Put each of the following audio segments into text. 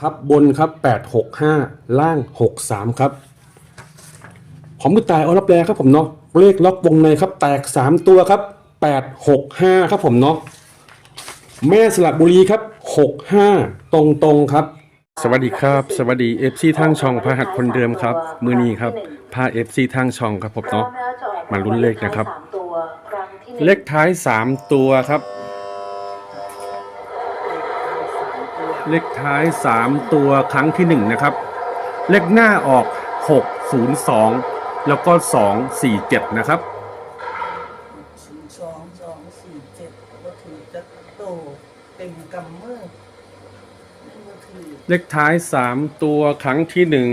ครับบนครับแปดหกห้าล่างหกสามครับผมก็ตายเอารับแรครับผมเนาะเลขล็อกวงในครับแตกสามตัวครับแปดหกห้าครับผมเนาะแม่สลับบุรีครับหกห้าตรงตรงครับ สวัสดีครับ สวัสดีเอฟซีทางช่องพระหักคนเดิมครับ มือนี้ครับพาเอฟซีทางช่องครับผมเนาะมาลุ้นเลขนะครับ เลขท้ายสามตัวครับ เลขท้ายสามตัวครั้งที่หนึ่งนะครับ เลขหน้าออกหกศูนย์สองแล้วก็สองสี่เจ็ดนะครับศูนย์สองสองสี่เจ็ดก็ถือจะโตเต็มกำมือนี่ก็ถือเลขท้ายสามตัวครั้งที่หนึ่ง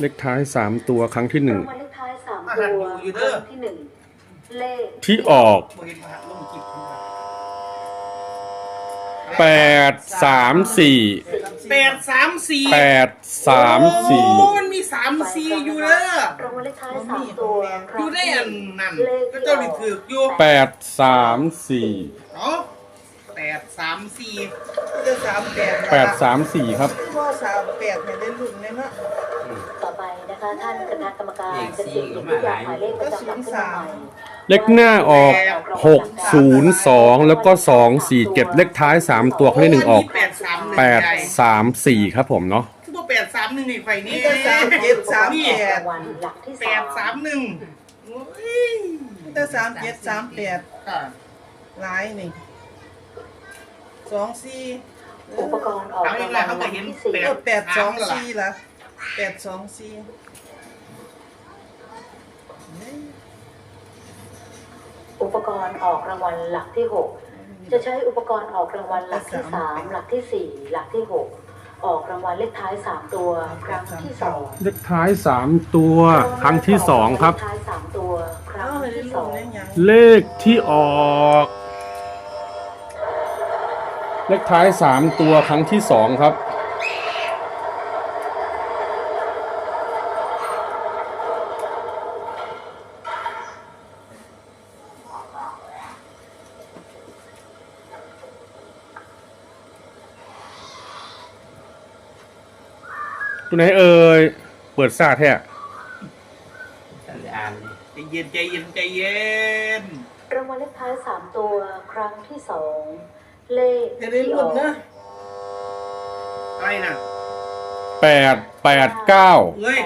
เลขท้ายสามตัวครั้งที่หนึ่งรางวัลเลขท้ายสามตัวครั้งที่หนึ่งเลขที่ออก บริษัทลงจิต แปดสามสี่แปดสามสี่แปดสามสี่โอ้มันมีสามสี่อยู่เด้อรางวัลเลขท้ายสามตัวคอรั้ยู่งในที่หอันนึ่งนั้นเลขก็ที่เจ้าอดิอกถืออยู่แปดสามสี่เนาะแปดสามสี่จะสามแปดแปดสามสี่ครับว่าสามแปดเนี่ยได้รุ่นเลยเนาะต่อไปนะคะท่านคณะกรรมการจะเสี่ยงหยิบลูกยางหมายเลขประจำหลักขึ้นมาใหม่ เลขหน้าออกหกศูนย์สองแล้วก็สองสี่เจ็ดเลขท้ายสามตัวครั้งที่หนึ่งออกแปดสามแปดสามสี่ครับผมเนาะคือว่าแปดสามหนึ่งนี่ไฟนี้นี่ก็สามเจ็ดสามนี่แปดรางวัลหลักที่แปสาดสามมหนึ่งโอ้ยนี่ก็สามเจ็ดสามแปดค่ะหลายนี่สองสี่อุปกรณ์ออกรางวัลหลักที่สี่เออแปดสองสี่ละแปดสองสี่ ปกรณ์ออกรางวัลหลักที่หกจะใช้อุปกรณ์ออกรางวัลหลักที่สามหลักที่สี่หลักที่หกออกรางวัลเลขท้ายสามตัวครั้งที่สองเลขท้ายสามตัวครั้งที่สองครับเลขท้ายสามตัวครั้งเอาให้ได้ที่สรุ่อนงเลยยังเลขที่ออก เลขท้ายสามตัวครั้งที่สองครับ ตัวไหนเอ่ยเปิดซ่าแท้ใจเย็นใจเย็นใจเย็นรางวัลเลขท้ายสามตัวครั้งที่สองเลขจะได้ที่อรุ่อนกนะอะไรนะแปดแปดเก้าเฮ้ย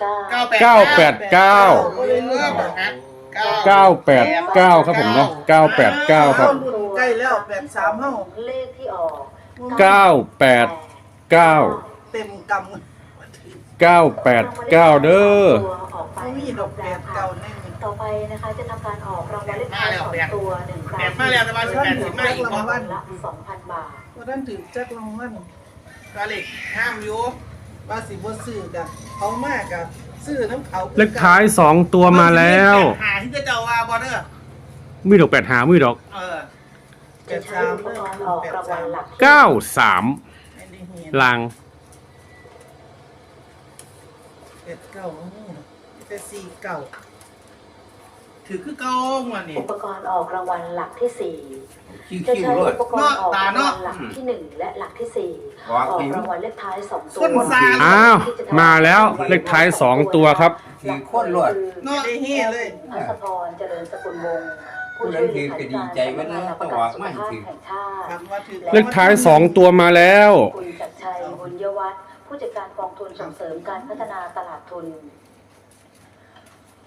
เก้าเก้าแปดเก้าแปดเก้าเออบอกนะเก้าเก้าแปดเก้าครับผมเนาะเก้าแปดเก้าครับรุ่นใกล้แล้วแปดสามเฮ้าเลขที่ออกเก้าแปดเก้า เต็มกำเก้าแปดเก้าเด้อตัวออกไปไม่มีดอกแปดเก่าแน่นี่ต่อไปนะคะจะทำการออกรางวัลเลขท้ายสองตัวหนึ่งครั้งแปดมาแล้วแต่ว่าสิบแปดสิบมาอีกรางเนาะวัลละสองพันบาท ว่าท่านถือจักรางวัลกาเล็กห้ามอยู่ว่าสิบ่ซื้อกับเขามากกับซื้อน้ำเขาเลขท้ายสองตัวมาแล้ว หาที่จะเจ้าว่าบอเดอร์มีดอกแปดหามีดอก เออแปจะดใช้สามอุปกรณ์ออกรางวัลหลักที่เก้าสามไอ้นี่เห็นลาง แปดเก้านี่แต่สี่เก้าถือคือเก้าหัวนี่อุปกรณ์ออกรางวัลหลักที่สี่จะใช้อุปกรณ์ออกรางวัลหลักที่หนึ่งและหลักที่สี่ออกรางวัลเลขท้ายสองตัวอ้าว มาแล้วเลขท้ายสองตัวครับสี่คนรวดเนาะได้เฮ่เลยพัสพรเจริญสกุลวงศ์ผู้นั้นถือก็ดีใจไว้นะต้องออกมาให้ถึงแห่งชาติถามว่าถือเลขท้ายสองตัวมาแล้วคุณจักรชัยบุญยวัฒน์ ผู้จัดการกองทุนส่งเสริมการพัฒนาตลาดทุน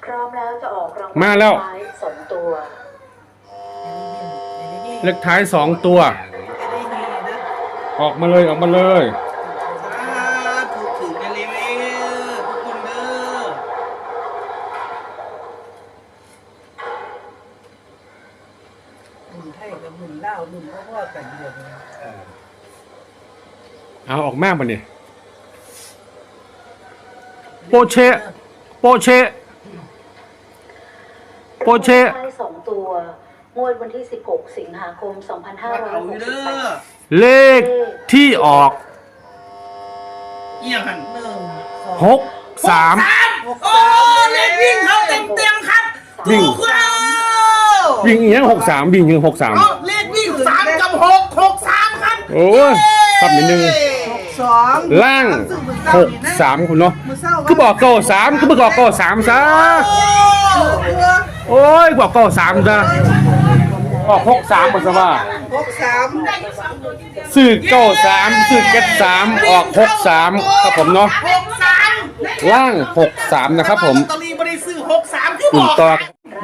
พร้อมแล้วจะออกรางวัลมาแล้ว ท้ายสองตัวเลขท้ายสองตัวได้เฮ่นะออกมาเลยออกมาเลย ถูกถือในเลเวลทุกคนเด้อหมุนไทยกับหมุนลาวหมุนพ่อๆกันเดียวกันเอาออกมาปะเนี่ย โปเชะโปเชะโปเชะรางวัลท้ายสองตัว งวดวันที่ 16 สิงหาคมมาเอาอยู่เด้อ2568เลขที่ออกเอียงหันหนึ่งสองหกสามหกโอ้เลขวิ่งเขาเต็มเต็มๆครับวิ่ง ถูกแล้ววิ่งอย่างหกสามวิ่งอย่างหกสาม เอาเลขวิ่งสามกับหโอ้ยครับนิดนึงหก สองล่างซื้อมื้อหเช้ากนี่นะสามคุณเนาะมื้อเช้าคือบอกเก้าสามคือบอกเก้าสามซะโอ้โอ้ยบอกเก้าสามซะออกหกสามปัสสาวะหกสามซื้อเก้าสามซื้อเจ็ดสามออกหกสามครับผมเนาะหกสามล่างหกสามนะครับผมตอนนี้ไม่ได้ซื้อหกสามคือรุ่บนอกต่อ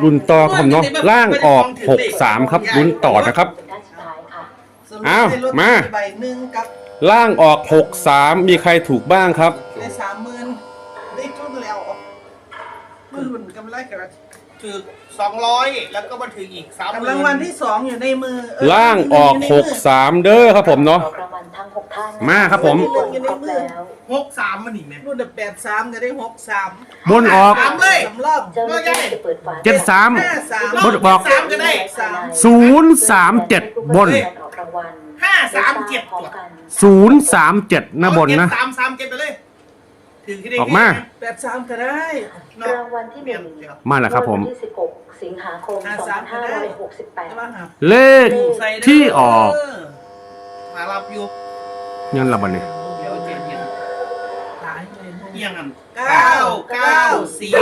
รุ่นต่อครับผมเนาะล่างออกหกสามครับรุ่นต่อนะครับท่านสุดท้ายค่ะอ้าวมาใบหนึ่งกับ ล่างออกหกสามมีใครถูกบ้างครับ ได้สามหมื่นได้ทุนแล้วมันหลุนกำไรกันถือสองร้อยแล้วก็มาถืออีกสามกำลังวันที่สองอยู่ในมือเออล่างออกหกสามเด้อครับผมเนาะออกรางวัลทั้งหกท่านมาครับผมทุกคนครบแล้วหกสามมันอีกไหมรุ่นแปดสามจะได้หกสามบนออก สามเลยสำรอบเจ้าหน้าที่จะเปิดฝาเจ็ดสามห้าสามบนบอก สามก็ได้ สามศูนย์สามเจ็ดบนออกรางวัลห้า สามเจ็ดพร้อมกันศูนย์สามเจ็ดนะบนนะสามสามเก็บไปเลยถือที่ได้ออกมา แปดสามก็ได้รางวัลที่หนึ่งมาแล้วครับผม วันที่สิบหกสิงหาคมสองพันห้าร้อยหกสิบแปดแต่ว่าหาเลข ที่ออก มารับอยู่เงินละบันเนี่ยเดี๋ยวเจ็ดเย็นตายเลยเอียงกันเก้าเก้าสี่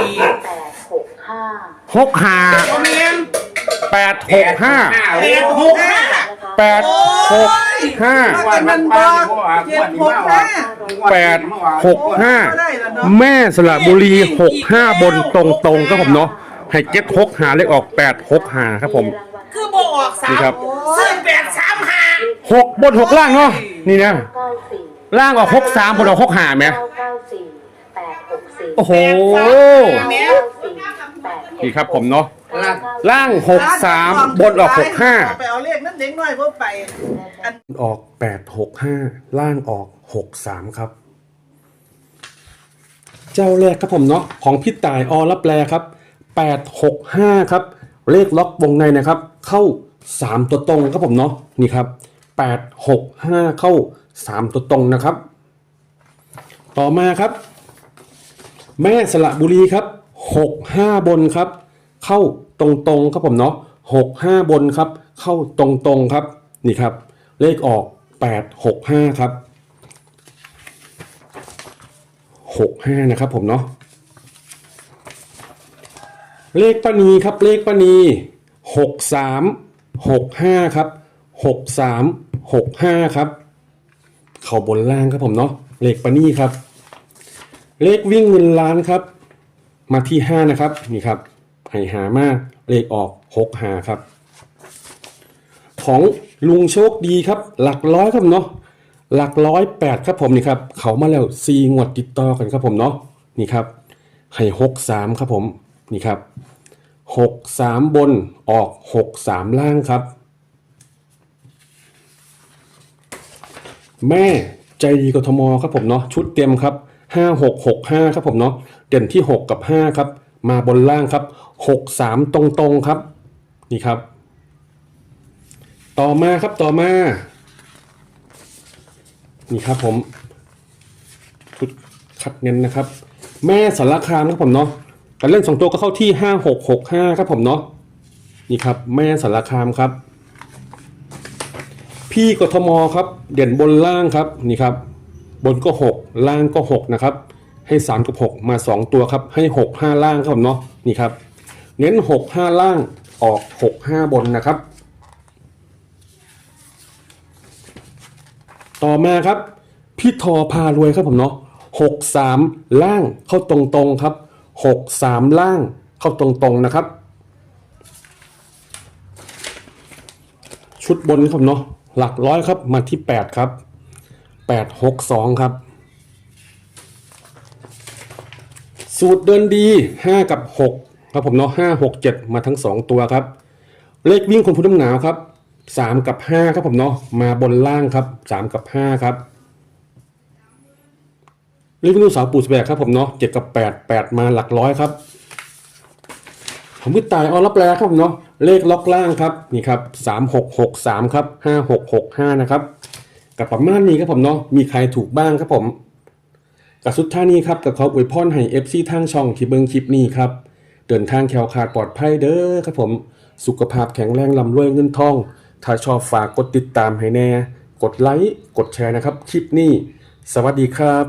แปดหกห้าหกห้าโอเมียนแปดหกห้าแปดหกห้าแปดหก ห้ากันมันบอกเจ็ดหกห้าแปดหกห้าแม่สระบุรีหกห้าบนตรงตรงๆครับผมเนาะให้เจ็ดหกหาเลขออกแปดหกหาครับผมคือโบออกสานี่มครับซื้อแปดสามห้าหกบนหกล่างเนาะนี่นะเก้าสี่ล่างออกหกสามบนออกหกหาไหมเก้าเก้าสี่แปดหกสี่โอ้โหเก้าสี่แปดหก นี่ครับผมเนาะล่างล่างหกสามบนออกหกห้าไปเอาเลขนั้นเด็กน้อยเพื่อไปอันออกแปดหกห้าล่างออกหกสามครับ เจ้าแรกครับผมเนาะของพี่ต่ายอรับแลครับแปดหกห้าครับ เลขล็อกวงในนะครับ เข้าสามตัวตรงครับผมเนาะนี่ครับแปดหกห้าเข้าสามตัวตรงนะครับ ต่อมาครับ แม่สระบุรีครับ หกห้าบนครับ เข้าตรงๆครับผมเนาะหกห้าบนครับ เข้าตรงๆครับนี่ครับ เลขออกแปดหกห้าครับหกห้านะครับผมเนาะเลขป้านีครับเลขป้านีหกสามหกห้าครับหกสามหกห้าครับ เข่าบนล่างครับผมเนาะเลขปานีครับ เลขวิ่งเงินล้านครับ มาที่ห้านะครับนี่ครับให้หามากเลขออกหกหาครับ ของลุงโชคดีครับ หลักร้อยครับเนาะหลักร้อยแปดครับผมนี่ครับเขามาแล้วซีงวดติดต่อกันครับผมเนาะนี่ครับให้หกสามครับผมนี่ครับหกสามบนออกหกสามล่างครับ แม่ใจดีกทมครับผมเนาะชุดเต็มครับห้าหกหกห้าครับผมเนาะ เด่นที่หกกับห้าครับ มาบนล่างครับหกสามตรงๆครับ นี่ครับ ต่อมาครับต่อมา นี่ครับผมชุดคัดเน้นนะครับ แม่สารคามครับผมเนาะการเล่นสองตัวก็เข้าที่ห้าหกหกห้าครับผมเนาะนี่ครับ แม่สารคามครับ พี่กทมครับ เด่นบนล่างครับนี่ครับ บนก็หกล่างก็หกนะครับ ให้สามกับหกมาสองตัวครับ ให้หกห้าล่างครับผมเนาะนี่ครับ เน้นหกห้าล่างออกหกห้าบนนะครับ ต่อมาครับ พี่ทอพารวยครับผมเนาะหกสามล่างเข้าตรงๆครับหกสามล่างเข้าตรงๆนะครับ ชุดบนครับเนาะหลักร้อยครับมาที่แปดครับแปดหกสองครับ สูตรเดินดีห้ากับหกครับผมเนาะห้าหกเจ็ดมาทั้งสองตัวครับ เลขวิ่งคนผู้น้ำหนาวครับสามกับห้าครับผมเนาะมาบนล่างครับสามกับห้าครับเลขวิ่งสาวปูสแบกครับผมเนาะเจ็ดกับแปดแปดมาหลักร้อยครับผมมือตายเอรับแรครับผมเนาะเลขล็อกล่างครับนี่ครับสามหกหกสามครับห้าหกหกห้านะครับกับประมาณนี้ครับผมเนาะมีใครถูกบ้างครับผม กับสุดท้ายนี้ครับกับเขาอวยพรให้เอฟซีทางช่องที่เบิ้งคลิปนี้ครับ เดินทางแคล้วขาดปลอดภัยเด้อครับผม สุขภาพแข็งแรงลำรวยเงินทอง ถ้าชอบฝากกดติดตามให้แน่ กดไลค์ กดแชร์นะครับ คลิปนี้ สวัสดีครับ